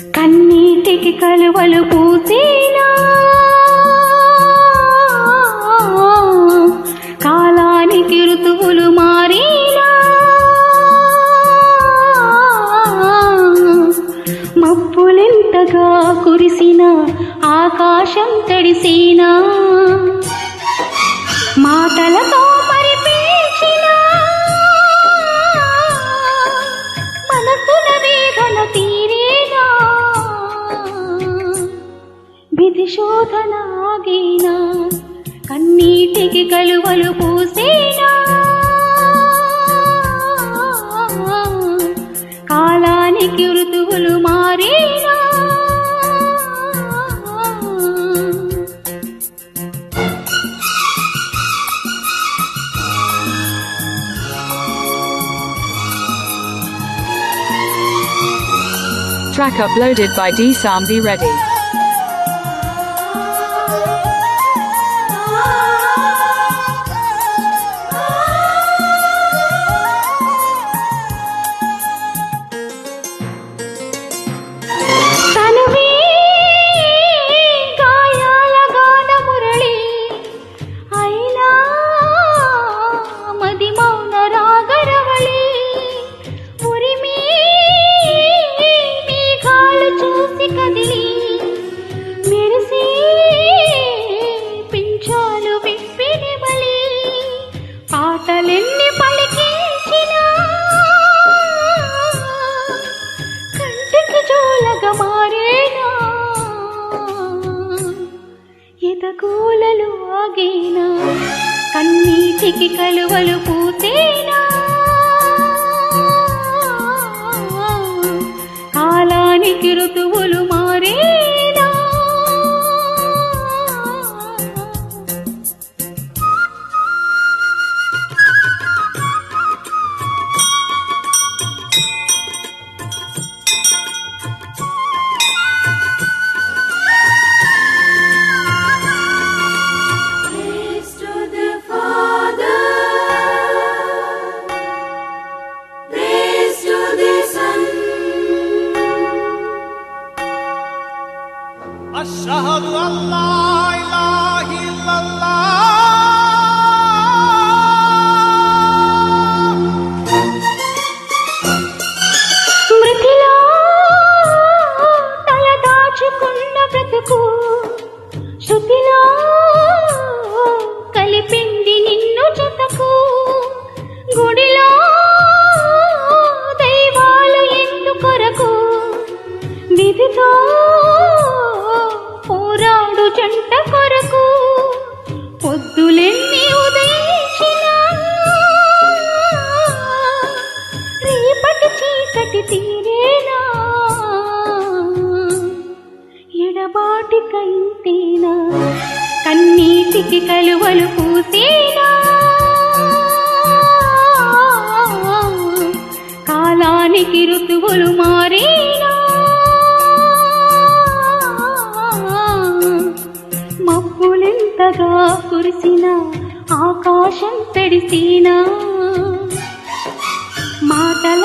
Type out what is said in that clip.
కన్నీటికి కలువలు పూసేనా? కాలానికి ఋతువులు మారేనా? మబ్బులెంతగా కురిసిన ఆకాశం తడిసినా? మాటలతో విధి శోధన ఆగేనా కన్నీటికి కలువలు పూసేనా కాలానికి ఋతువులు మారేనా Track uploaded by D Sambi Reddy. పాటలెన్ని పలికించినా కంటికి జోలగ మారేనా? ఎదగోలలు ఆగేనా? కన్నీటికి కలువలు أشهد أن لا إله إلا الله స్మృతిలో తల దాచుకున్న బ్రతుకు శృతిలో కలిపింది నిన్ను జతకు గుడిలో దైవాలు ఎందు కొరకు విధితో ఎడబాటికైతేనా కన్నీటికి కలువలు పూసేనా? కాలానికి ఋతువులు మారేనా? మబ్బులెంతగా కురిసిన ఆకాశం తడిసినా? మాటల